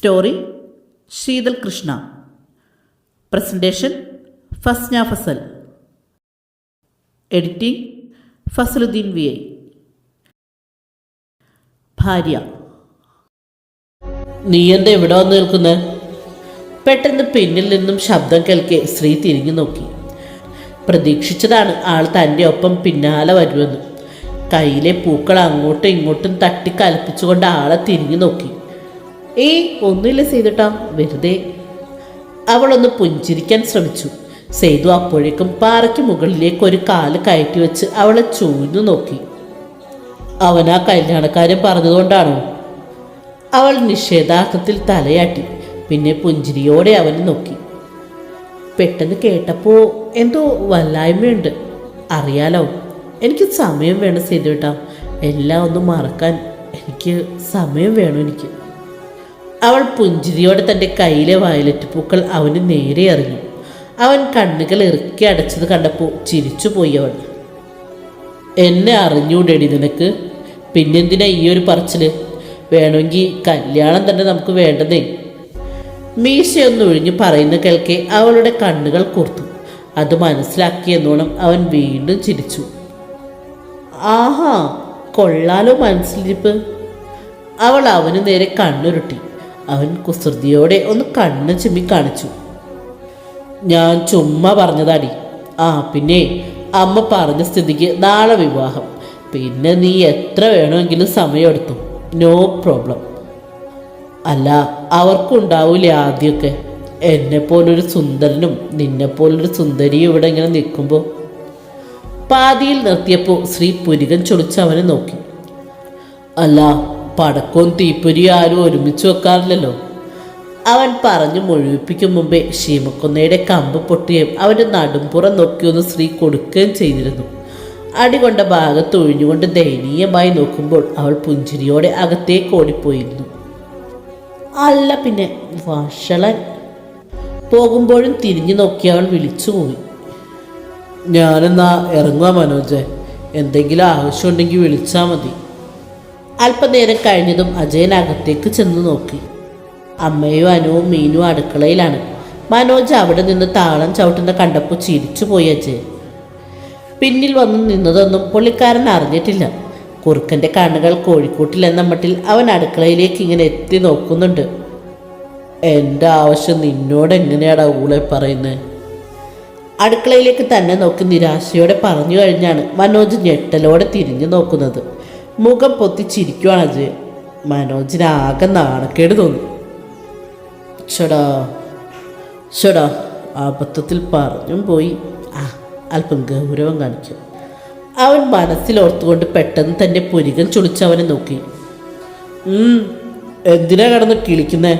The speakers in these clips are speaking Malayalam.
Story Sheethal Krishna. Presentation Fasna Fasal. Editing Fasaluddeen V I. ഭാര്യ. നീ എന്താ ഇവിടെ വന്ന് നിൽക്കുന്നത് പെട്ടെന്ന് പിന്നിൽ നിന്നും ശബ്ദം കേൾക്കെ സ്ത്രീ തിരിഞ്ഞു നോക്കി. പ്രതീക്ഷിച്ചതാണ് ആൾ തന്റെ ഒപ്പം പിന്നാലെ വരുമെന്ന്. കയ്യിലെ പൂക്കൾ അങ്ങോട്ടും ഇങ്ങോട്ടും തട്ടി കൽപ്പിച്ചുകൊണ്ട് ആളെ തിരിഞ്ഞു നോക്കി. ഏയ് ഒന്നുമില്ല ചെയ്തിട്ടാ വെറുതെ. അവളൊന്ന് പുഞ്ചിരിക്കാൻ ശ്രമിച്ചു. സേതു അപ്പോഴേക്കും പാറയ്ക്ക് മുകളിലേക്ക് ഒരു കാൽ കയറ്റി വെച്ച് അവളെ ചൂഞ്ഞു നോക്കി. അവൻ ആ കല്യാണക്കാരൻ പറഞ്ഞതുകൊണ്ടാണോ? അവൾ നിഷേധാർത്ഥത്തിൽ തലയാട്ടി പിന്നെ പുഞ്ചിരിയോടെ അവനെ നോക്കി. പെട്ടെന്ന് കേട്ടപ്പോൾ എന്തോ വല്ലായ്മയുണ്ട്. അറിയാലോ എനിക്ക് സമയം വേണം സേതുവേട്ടാ എല്ലാം ഒന്ന് മറക്കാൻ എനിക്ക് സമയം വേണം എനിക്ക്. അവൾ പുഞ്ചിരിയോടെ തന്റെ കയ്യിലെ വയലറ്റ് പൂക്കൾ അവന് നേരെ എറിഞ്ഞു. അവൻ കണ്ണുകൾ ഇറുക്കി അടച്ചത് കണ്ടപ്പോൾ ചിരിച്ചുപോയി അവൾ. എന്നെ അറിഞ്ഞൂടെടി നിനക്ക്? പിന്നെന്തിനാ ഈ ഒരു പറച്ചിൽ വേണമെങ്കിൽ കല്യാണം തന്നെ നമുക്ക് വേണ്ടതേ? മീശയൊന്ന് ഒഴിഞ്ഞു പറയുന്ന കേൾക്കെ അവളുടെ കണ്ണുകൾ കൂർത്തു. അത് മനസ്സിലാക്കിയെന്നോണം അവൻ വീണ്ടും ചിരിച്ചു. ആഹാ കൊള്ളാലോ മനസ്സിലിരിപ്പ്. അവൾ അവന് നേരെ കണ്ണുരുട്ടി. അവൻ കുസൃതിയോടെ ഒന്ന് കണ്ണ് ചുമ്മി കാണിച്ചു. ഞാൻ ചുമ്മാ പറഞ്ഞതാടി. ആ പിന്നെ അമ്മ പറഞ്ഞ സ്ഥിതിക്ക് നാളെ വിവാഹം. പിന്നെ നീ എത്ര വേണമെങ്കിലും സമയമെടുത്തു. നോ പ്രോബ്ലം അല്ല അവർക്കുണ്ടാവൂല ആദ്യമൊക്കെ. എന്നെപ്പോലൊരു സുന്ദരനും നിന്നെപ്പോലൊരു സുന്ദരിയും ഇവിടെ ഇങ്ങനെ നിൽക്കുമ്പോൾ പാതിയിൽ നിർത്തിയപ്പോൾ ശ്രീ പുരികൻ ചൊളിച്ച് അവനെ നോക്കി. അല്ല പടക്കവും തീപ്പൊരിയും ആരും ഒരുമിച്ച് വെക്കാറില്ലല്ലോ. അവൻ പറഞ്ഞു മുഴുവിപ്പിക്കും മുമ്പേ ഷീമക്കൊന്നയുടെ കമ്പ് പൊട്ടുകയും അവന്റെ നടുംപുറം നോക്കിയൊന്ന് സ്ത്രീ കൊടുക്കുകയും ചെയ്തിരുന്നു. അടി കൊണ്ട ഭാഗത്ത് ഒഴിഞ്ഞുകൊണ്ട് ദയനീയമായി നോക്കുമ്പോൾ അവൾ പുഞ്ചിരിയോടെ അകത്തേക്ക് ഓടിപ്പോയിരുന്നു. അല്ല പിന്നെ വഷളൻ. പോകുമ്പോഴും തിരിഞ്ഞു നോക്കി അവൾ വിളിച്ചുപോയി ഞാനെന്നാ ഇറങ്ങുക മനോജ്. എന്തെങ്കിലും ആവശ്യമുണ്ടെങ്കിൽ വിളിച്ചാൽ മതി. അല്പനേരം കഴിഞ്ഞതും അജയൻ അകത്തേക്ക് ചെന്ന് നോക്കി. അമ്മയും അനുവും മീനും അടുക്കളയിലാണ്. മനോജ് അവിടെ നിന്ന് താളം ചവിട്ടുന്ന കണ്ടപ്പോൾ ചിരിച്ചു പോയി അജയൻ. പിന്നിൽ വന്ന് നിന്നതൊന്നും പുള്ളിക്കാരൻ അറിഞ്ഞിട്ടില്ല. കുറുക്കന്റെ കണ്ണുകൾ കോഴിക്കൂട്ടിൽ എന്ന മട്ടിൽ അവൻ അടുക്കളയിലേക്ക് ഇങ്ങനെ എത്തി നോക്കുന്നുണ്ട്. എന്റെ ആവശ്യം നിന്നോട് എങ്ങനെയാടാ ഊളെ പറയുന്നത് അടുക്കളയിലേക്ക് തന്നെ നോക്കി നിരാശയോടെ പറഞ്ഞു കഴിഞ്ഞാണ് മനോജ് ഞെട്ടലോടെ തിരിഞ്ഞു നോക്കുന്നത്. മുഖം പൊത്തിച്ചിരിക്കുവാണ് അജയ്. മനോജിന് ആകെ നാണക്കേട് തോന്നി. ഷടാ ഷടാ അബദ്ധത്തിൽ പറഞ്ഞും പോയി. ആ അല്പം ഗൗരവം കാണിക്കും. അവൻ മനസ്സിലോർത്തുകൊണ്ട് പെട്ടെന്ന് തന്റെ പുരികൻ ചുളിച്ച് അവനെ നോക്കി. "ഉം, എന്തിനാ കടന്ന് കിളിക്കുന്നേ?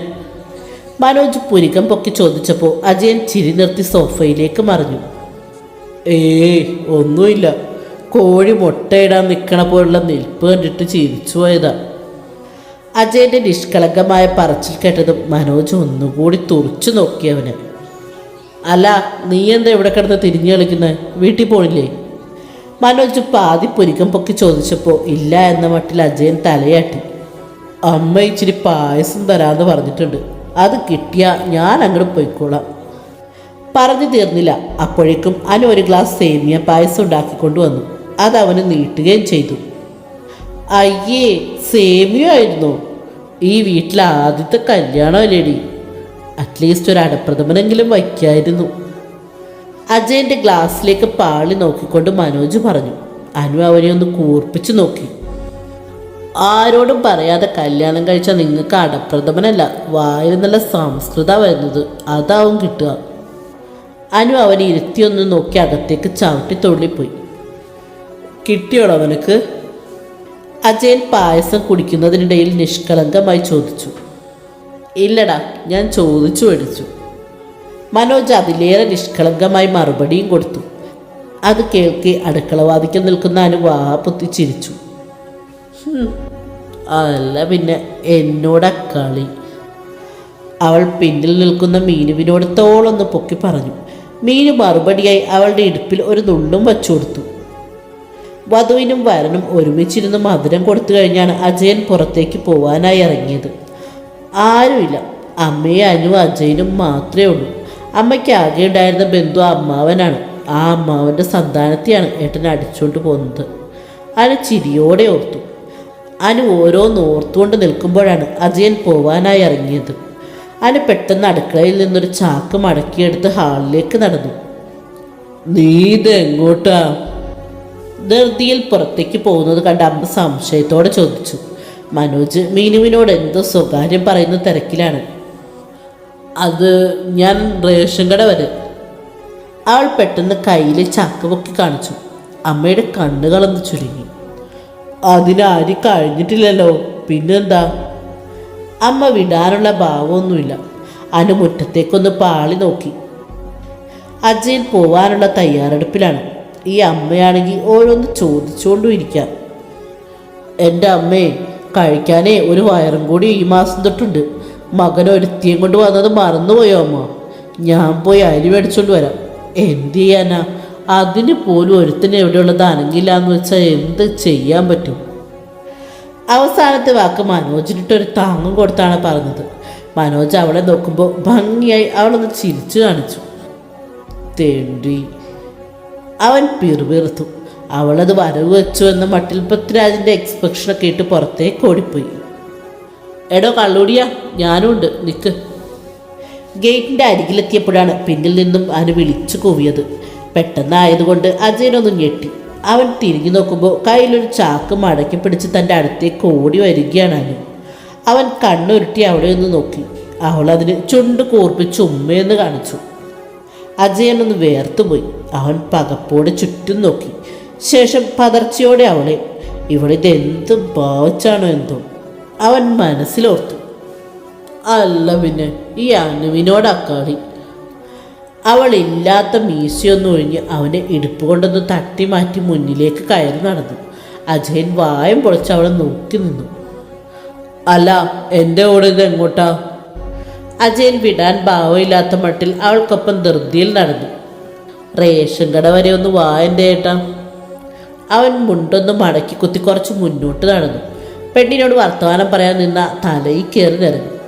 മനോജ് പുരികം പൊക്കി ചോദിച്ചപ്പോൾ അജയൻ ചിരി നിർത്തി സോഫയിലേക്ക് മറിഞ്ഞു. ഏയ് ഒന്നുമില്ല. കോഴി മുട്ടയിടാൻ നിൽക്കണ പോലുള്ള നിൽപ്പ് കണ്ടിട്ട് ചിരിച്ചു പോയതാ. അജയന്റെ നിഷ്കളങ്കമായ പറച്ചിൽ കേട്ടതും മനോജ് ഒന്നുകൂടി തുറച്ചു നോക്കിയവന് അല്ല നീ എന്താ ഇവിടെ കിടന്ന് തിരിഞ്ഞു കളിക്കുന്നത് വീട്ടിൽ പോണില്ലേ? മനോജ് പാതി പുരികം പൊക്കി ചോദിച്ചപ്പോൾ ഇല്ല എന്ന മട്ടിൽ അജയൻ തലയാട്ടി. അമ്മ ഇച്ചിരി പായസം തരാമെന്ന് പറഞ്ഞിട്ടുണ്ട്. അത് കിട്ടിയാൽ ഞാൻ അങ്ങോട്ട് പോയിക്കോളാം. പറഞ്ഞു തീർന്നില്ല. അപ്പോഴേക്കും അനു ഒരു ഗ്ലാസ് സേമിയ പായസം ഉണ്ടാക്കിക്കൊണ്ട് വന്നു. അത് അവന് നീട്ടുകയും ചെയ്തു. അയ്യേ സേമിയോ ആയിരുന്നു. ഈ വീട്ടിലെ ആദ്യത്തെ കല്യാണം അല്ലേടി അറ്റ്ലീസ്റ്റ് ഒരു അടപ്രഥമനെങ്കിലും വയ്ക്കായിരുന്നു. അജയന്റെ ഗ്ലാസ്സിലേക്ക് പാളി നോക്കിക്കൊണ്ട് മനോജ് പറഞ്ഞു. അനു അവനെ ഒന്ന് കൂർപ്പിച്ചു നോക്കി. ആരോടും പറയാതെ കല്യാണം കഴിച്ച നിങ്ങൾക്ക് അടപ്രഥമനല്ല വായിൽ നല്ല സംസ്കൃത വരുന്നത് അതാവും കിട്ടുക. അനു അവനെ ഇരുത്തിയൊന്ന് നോക്കി അകത്തേക്ക് ചവിട്ടി തൊള്ളിപ്പോയി. കിട്ടിയോളോ അവനക്ക് അജയൻ പായസം കുടിക്കുന്നതിനിടയിൽ നിഷ്കളങ്കമായി ചോദിച്ചു. ഇല്ലടാ ഞാൻ ചോദിച്ചു മേടിച്ചു. മനോജ് അതിലേറെ നിഷ്കളങ്കമായി മറുപടിയും കൊടുത്തു. അത് കേൾക്കെ അടുക്കളവാദിക്കൽ നിൽക്കുന്ന അനു വാ പൊത്തി ചിരിച്ചു. അല്ല പിന്നെ എന്നോടാ കളി. അവൾ പിന്നിൽ നിൽക്കുന്ന മീനുവിനോട് തോളൊന്ന് പൊക്കി പറഞ്ഞു. മീനു മറുപടിയായി അവളുടെ ഇടുപ്പിൽ ഒരു നുള്ളും വച്ചു കൊടുത്തു വധുവിനും വരനും ഒരുമിച്ചിരുന്ന് മധുരം കൊടുത്തു കഴിഞ്ഞാണ് അജയൻ പുറത്തേക്ക് പോവാനായി ഇറങ്ങിയത്. ആരുമില്ല. അമ്മയും അനു അജയനും മാത്രമേ ഉള്ളൂ. അമ്മയ്ക്ക് ആകെ ഉണ്ടായിരുന്ന ബന്ധു അമ്മാവനാണ്. ആ അമ്മാവന്റെ സന്താനത്തെയാണ് ഏട്ടൻ അടിച്ചുകൊണ്ട് പോകുന്നത്. അനു ചിരിയോടെ ഓർത്തു. അനു ഓരോന്ന് ഓർത്തുകൊണ്ട് നിൽക്കുമ്പോഴാണ് അജയൻ പോവാനായി ഇറങ്ങിയത്. അനു പെട്ടെന്ന് അടുക്കളയിൽ നിന്നൊരു ചാക്ക് മടക്കിയെടുത്ത് ഹാളിലേക്ക് നടന്നു. നീ ഇത് എങ്ങോട്ടാ ധൃതിയിൽ പുറത്തേക്ക് പോകുന്നത് കണ്ട് അമ്മ സംശയത്തോടെ ചോദിച്ചു. മനോജ് മീനുവിനോട് എന്തോ സ്വകാര്യം പറയുന്ന തിരക്കിലാണ്. അത് ഞാൻ റേഷൻ കട വരെ. അവൾ പെട്ടെന്ന് കയ്യിൽ ചക്ക പൊക്കി കാണിച്ചു. അമ്മയുടെ കണ്ണുകളൊന്ന് ചുരുങ്ങി. അതിനാരി കഴിഞ്ഞിട്ടില്ലല്ലോ. പിന്നെന്താ? അമ്മ വിടാനുള്ള ഭാവമൊന്നുമില്ല. അനു മുറ്റത്തേക്കൊന്ന് പാളി നോക്കി. അജയൻ പോവാനുള്ള തയ്യാറെടുപ്പിലാണ്. ഈ അമ്മയാണെങ്കിൽ ഓരോന്ന് ചോദിച്ചുകൊണ്ടും ഇരിക്കാം എന്റെ അമ്മേ കഴിക്കാനേ ഒരു വയറും കൂടി ഈ മാസം തൊട്ടുണ്ട്. മകൻ ഒരുത്തിയും കൊണ്ട് വന്നത് മറന്നുപോയോ അമ്മ? ഞാൻ പോയി അരി മേടിച്ചുകൊണ്ട് വരാം. എന്ത് ചെയ്യാനാ? അതിന് പോലും ഒരുത്തിന് എവിടെയുള്ളത് അനങ്ങില്ല എന്ന് വെച്ചാൽ എന്ത് ചെയ്യാൻ പറ്റും? അവസാനത്തെ വാക്ക് മനോജിനിട്ട് ഒരു താങ്ങും കൊടുത്താണ് പറഞ്ഞത്. മനോജ് അവളെ നോക്കുമ്പോൾ ഭംഗിയായി അവളൊന്ന് ചിരിച്ചു കാണിച്ചു. തേണ്ടി അവൻ പിറുപിറുത്തു. അവളത് വരവ് വെച്ചു എന്ന് മട്ടിൽ പൃഥ്വിരാജിന്റെ എക്സ്പ്രഷനൊക്കെ ഇട്ട് പുറത്തേക്ക് ഓടിപ്പോയി. എടോ കള്ളൂടിയാ ഞാനുണ്ട് നിക്ക്. ഗേറ്റിന്റെ അരികിലെത്തിയപ്പോഴാണ് പിന്നിൽ നിന്നും അവന് വിളിച്ചു കൂവിയത്. പെട്ടെന്നായതുകൊണ്ട് അജയനൊന്നും ഞെട്ടി. അവൻ തിരിഞ്ഞു നോക്കുമ്പോൾ കയ്യിലൊരു ചാക്ക് മടക്കി പിടിച്ച് തന്റെ അടുത്തേക്ക് ഓടി വരികയാണ് അനു അവൻ കണ്ണുരുട്ടി അവിടെ ഒന്ന് നോക്കി. അവൾ അതിന് ചുണ്ട് കൂർപ്പിച്ച് ഉമ്മയെന്ന് കാണിച്ചു. അജയനൊന്ന് വേർത്തുപോയി. അവൻ പകപ്പോടെ ചുറ്റും നോക്കി. ശേഷം പതർച്ചയോടെ അവളെ ഇവിടെ എന്ത് ഭാവിച്ചാണോ എന്തോ? അവൻ മനസ്സിലോർത്തു. അല്ല പിന്നെ ഈ അനുവിനോട് അക്കാളി. അവളില്ലാത്ത മീശയൊന്നും ഒഴിഞ്ഞ് അവനെ ഇടുപ്പ് കൊണ്ടൊന്ന് തട്ടി മാറ്റി മുന്നിലേക്ക് കയറി നടന്നു. അജയൻ വായം പൊളിച്ച് അവളെ നോക്കി നിന്നു. അല്ല എന്റെ കൂടെ ഇത് എങ്ങോട്ടാ? അജയൻ വിടാൻ ഭാവമില്ലാത്ത മട്ടിൽ അവൾക്കൊപ്പം ധൃതിയിൽ നടന്നു. റേഷൻ കട വരെ ഒന്ന് വാ എന്റെ ഏട്ടാ. അവൻ മുണ്ടൊന്ന് മടക്കി കുത്തി കുറച്ച് മുന്നോട്ട് നടന്നു. പെണ്ണിനോട് വർത്തമാനം പറയാൻ നിന്ന തലയിൽ കയറി നിറഞ്ഞു.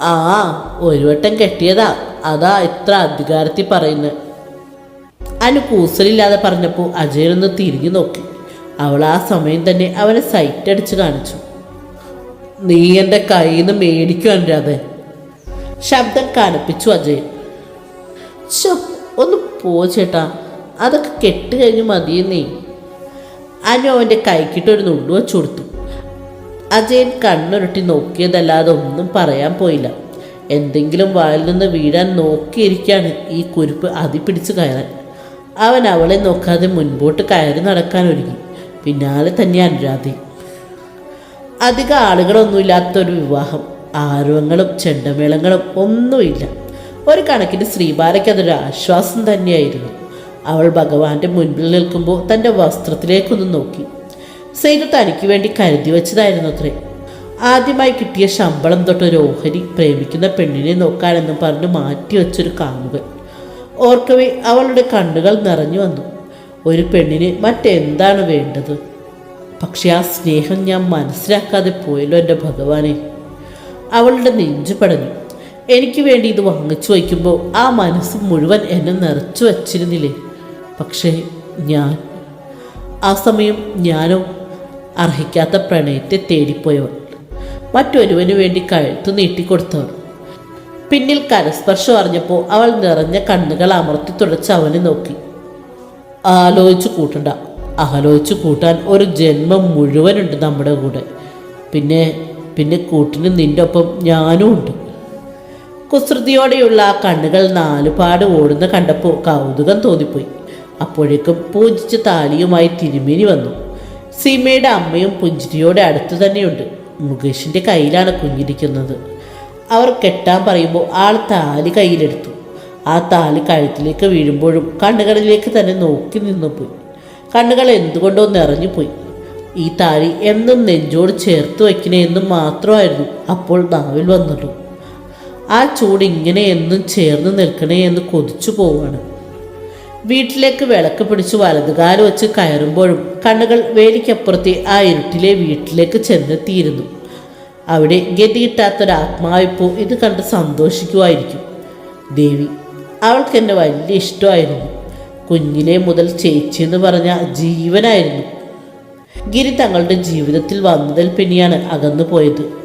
ആ ഒരു വട്ടം കെട്ടിയതാ. അതാ ഇത്ര അധികാരത്തിൽ പറയുന്നത് അനു കൂസലില്ലാതെ പറഞ്ഞപ്പോൾ അജയനൊന്ന് തിരിഞ്ഞു നോക്കി. അവൾ ആ സമയം തന്നെ അവനെ സൈറ്റ് അടിച്ച് കാണിച്ചു. നീ എന്റെ കയ്യിൽ നിന്ന് മേടിക്കുവാൻ അനുരാധേ ശബ്ദം കനപ്പിച്ചു അജയൻ ഒന്ന് പോ ചേട്ടാ അതൊക്കെ കെട്ട് കഴിഞ്ഞ് മതിയെന്നേ. അനു അവന്റെ കൈക്കിട്ടൊരു നുള്ളു വെച്ചു കൊടുത്തു. അജയൻ കണ്ണുരുട്ടി നോക്കിയതല്ലാതെ ഒന്നും പറയാൻ പോയില്ല. എന്തെങ്കിലും വായിൽ നിന്ന് വീഴാൻ നോക്കിയിരിക്കാണ് ഈ കുരുപ്പ് അതി പിടിച്ച് കയറാൻ. അവൻ അവളെ നോക്കാതെ മുൻപോട്ട് കയറി നടക്കാൻ ഒരുങ്ങി. പിന്നാലെ തന്നെ അനുരാധി. അധികം ആളുകളൊന്നുമില്ലാത്തൊരു വിവാഹം. ആരവങ്ങളും ചെണ്ടമേളങ്ങളും ഒന്നുമില്ല. ഒരു കണക്കിന് ശ്രീബാലയ്ക്ക് അതൊരു ആശ്വാസം തന്നെയായിരുന്നു. അവൾ ഭഗവാന്റെ മുൻപിൽ നിൽക്കുമ്പോൾ തന്റെ വസ്ത്രത്തിലേക്കൊന്ന് നോക്കി. സെയ്തു തനിക്ക് വേണ്ടി കരുതി വെച്ചതായിരുന്നു അത്രേ ആദ്യമായി കിട്ടിയ ശമ്പളം തൊട്ട് ഒരു ഓഹരി പ്രേമിക്കുന്ന പെണ്ണിനെ നോക്കാനെന്ന് പറഞ്ഞ് മാറ്റി വെച്ചൊരു കാമുകൻ. ഓർക്കവേ അവളുടെ കണ്ണുകൾ നിറഞ്ഞു വന്നു. ഒരു പെണ്ണിന് മറ്റെന്താണ് വേണ്ടത്? പക്ഷെ ആ സ്നേഹം ഞാൻ മനസ്സിലാക്കാതെ പോയല്ലോ എന്റെ ഭഗവാനെ. അവളുടെ നെഞ്ചു പടഞ്ഞു. എനിക്ക് വേണ്ടി ഇത് വാങ്ങിച്ചു വയ്ക്കുമ്പോൾ ആ മനസ്സ് മുഴുവൻ എന്നെ നിറച്ചു വച്ചിരുന്നില്ലേ? പക്ഷേ ഞാൻ ആ സമയം ഞാനോ അർഹിക്കാത്ത പ്രണയത്തെ തേടിപ്പോയവൾ. മറ്റൊരുവന് വേണ്ടി കഴുത്തു നീട്ടിക്കൊടുത്തവർ പിന്നിൽ കരസ്പർശം അറിഞ്ഞപ്പോൾ അവൾ നിറഞ്ഞ കണ്ണുകൾ അമർത്തി തുടച്ച് അവനെ നോക്കി. ആലോചിച്ചു കൂട്ടണ്ട. ആലോചിച്ചു കൂട്ടാൻ ഒരു ജന്മം മുഴുവനുണ്ട് നമ്മുടെ കൂടെ. പിന്നെ പിന്നെ കൂട്ടിന് നിന്റെ ഒപ്പം ഞാനും ഉണ്ട്. കുസൃതിയോടെയുള്ള ആ കണ്ണുകൾ നാലുപാട് ഓടുന്ന കണ്ടപ്പോൾ കൗതുകം തോന്നിപ്പോയി. അപ്പോഴേക്കും പൂജിച്ച താലിയുമായി തിരുമേനി വന്നു. സീമയുടെ അമ്മയും പുഞ്ചിരിയോടെ അടുത്തു തന്നെയുണ്ട്. മുകേഷിന്റെ കയ്യിലാണ് കുഞ്ഞിരിക്കുന്നത്. അവർ കെട്ടാൻ പറയുമ്പോൾ ആൾ താലി കയ്യിലെടുത്തു. ആ താലി കഴുത്തിലേക്ക് വീഴുമ്പോഴും കണ്ണുകളിലേക്ക് തന്നെ നോക്കി നിന്നു പോയി കണ്ണുകൾ എന്തുകൊണ്ടോ നിറഞ്ഞുപോയി. ഈ താലി എന്നും നെഞ്ചോട് ചേർത്ത് വയ്ക്കണേ എന്നും മാത്രമായിരുന്നു അപ്പോൾ നാവിൽ വന്നുള്ളൂ ആ ചൂട് ഇങ്ങനെ എന്നും ചേർന്ന് നിൽക്കണേ എന്ന് കൊതിച്ചു പോവാണ് വീട്ടിലേക്ക് വിളക്ക് പിടിച്ച് വലതുകാലം വെച്ച് കയറുമ്പോഴും കണ്ണുകൾ വേലിക്കപ്പുറത്തെ ആ ഇരുട്ടിലെ വീട്ടിലേക്ക് ചെന്നെത്തിയിരുന്നു. അവിടെ ഗതികിട്ടാത്തൊരാത്മാവിപ്പോൾ ഇത് കണ്ട് സന്തോഷിക്കുമായിരിക്കും. ദേവി അവൾക്ക് എന്നെ വലിയ ഇഷ്ടമായിരുന്നു. കുഞ്ഞിലെ മുതൽ ചേച്ചി എന്ന് പറഞ്ഞ ജീവനായിരുന്നു. ഗിരി തങ്ങളുടെ ജീവിതത്തിൽ വന്നതിൽ പിന്നെയാണ് അകന്നു പോയത്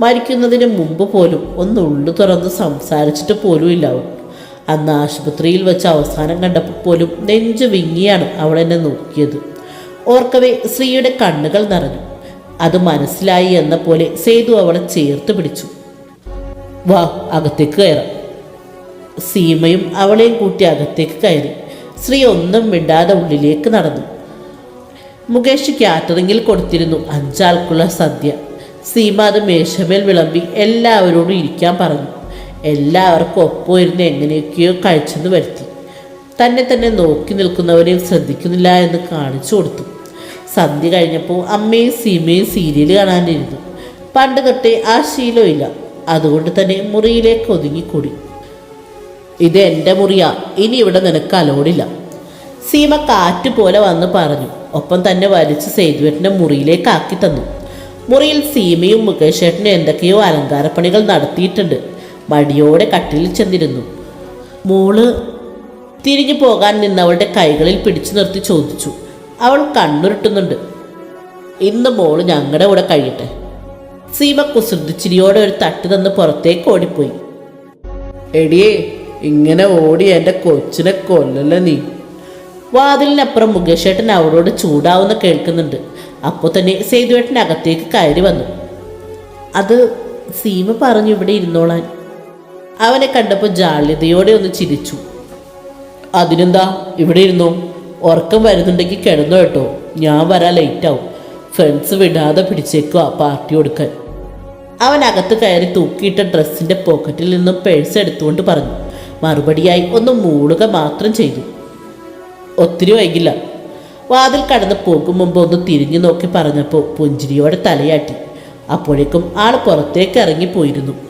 മരിക്കുന്നതിന് മുമ്പ് പോലും ഒന്ന് ഉള്ളു തുറന്ന് സംസാരിച്ചിട്ട് പോലും ഇല്ലാവും. അന്ന് ആശുപത്രിയിൽ വെച്ച് അവസാനം കണ്ടപ്പോൾ പോലും നെഞ്ചു വിങ്ങിയാണ് അവൾ എന്നെ നോക്കിയത്. ഓർക്കവേ ശ്രീയുടെ കണ്ണുകൾ നിറഞ്ഞു. അത് മനസ്സിലായി എന്ന പോലെ സേതു അവളെ ചേർത്ത് പിടിച്ചു. വാ അകത്തേക്ക് കയറാം. സീമയും അവളെയും കൂട്ടി അകത്തേക്ക് കയറി. ശ്രീ ഒന്നും മിണ്ടാതെ ഉള്ളിലേക്ക് നടന്നു. മുകേഷ് കാറ്ററിംഗിൽ കൊടുത്തിരുന്നു അഞ്ചാൾക്കുള്ള സദ്യ. സീമ അത് മേശമേൽ വിളമ്പി എല്ലാവരോടും ഇരിക്കാൻ പറഞ്ഞു. എല്ലാവർക്കും ഒപ്പം ഇരുന്ന് എങ്ങനെയൊക്കെയോ കഴിച്ചെന്ന് വരുത്തി. തന്നെ തന്നെ നോക്കി നിൽക്കുന്നവരെയും ശ്രദ്ധിക്കുന്നില്ല എന്ന് കാണിച്ചു കൊടുത്തു. സന്ധ്യ കഴിഞ്ഞപ്പോൾ അമ്മയും സീമയും സീരിയൽ കാണാനിരുന്നു. പണ്ട് തൊട്ടേ ആ ശീലമില്ല. അതുകൊണ്ട് തന്നെ മുറിയിലേക്ക് ഒതുങ്ങിക്കൂടി. ഇത് എന്റെ മുറിയാ. ഇനി ഇവിടെ നിനക്ക് അലോടില്ല. സീമ കാറ്റ് പോലെ വന്ന് പറഞ്ഞു. ഒപ്പം തന്നെ വലിച്ച് സേതുവേട്ടന്റെ മുറിയിലേക്ക് ആക്കി തന്നു. മുറിയിൽ സീമയും മുകേഷേട്ടനും എന്തൊക്കെയോ അലങ്കാരപ്പണികൾ നടത്തിയിട്ടുണ്ട്. മടിയോടെ കട്ടിലിൽ ചെന്നിരുന്നു. മോൾ തിരിഞ്ഞു പോകാൻ നിന്നവളുടെ കൈകളിൽ പിടിച്ചു നിർത്തി ചോദിച്ചു. അവൾ കണ്ണുരുട്ടുന്നുണ്ട്. ഇന്ന് മോൾ ഞങ്ങളുടെ കൂടെ കഴിയട്ടെ. സീമ കുസൃതിച്ചിരിയോടെ ഒരു തട്ട് തന്ന് പുറത്തേക്ക് ഓടിപ്പോയി. എടിയേ ഇങ്ങനെ ഓടി എന്റെ കൊച്ചിനെ കൊല്ലല്ല നീ? വാതിലിനപ്പുറം മുകേഷേട്ടൻ അവളോട് ചൂടാവുന്ന കേൾക്കുന്നുണ്ട്. അപ്പോൾ തന്നെ സേതുവേട്ടന്റെ അകത്തേക്ക് കയറി വന്നു. അത് സീമ പറഞ്ഞു ഇവിടെ ഇരുന്നോളാൻ. അവനെ കണ്ടപ്പോൾ ജാള്യതയോടെ ഒന്ന് ചിരിച്ചു. അതിനെന്താ? ഇവിടെ ഇരുന്നു? ഉറക്കം വരുന്നുണ്ടെങ്കിൽ കിടന്നു കേട്ടോ. ഞാൻ വരാൻ ലേറ്റാവും ഫ്രണ്ട്സ് വിടാതെ പിടിച്ചേക്കുക പാർട്ടി കൊടുക്കാൻ. അവൻ അകത്ത് കയറി തൂക്കിയിട്ട ഡ്രസ്സിന്റെ പോക്കറ്റിൽ നിന്നും പേഴ്സ് എടുത്തുകൊണ്ട് പറഞ്ഞു. മറുപടിയായി ഒന്ന് മൂളുക മാത്രം ചെയ്തു. ഒത്തിരി വൈകില്ല. വാതിൽ കടന്ന് പോകും മുമ്പ് ഒന്ന് തിരിഞ്ഞു നോക്കി പറഞ്ഞപ്പോൾ പുഞ്ചിരിയോടെ തലയാട്ടി. അപ്പോഴേക്കും ആൾ പുറത്തേക്ക് ഇറങ്ങിപ്പോയിരുന്നു.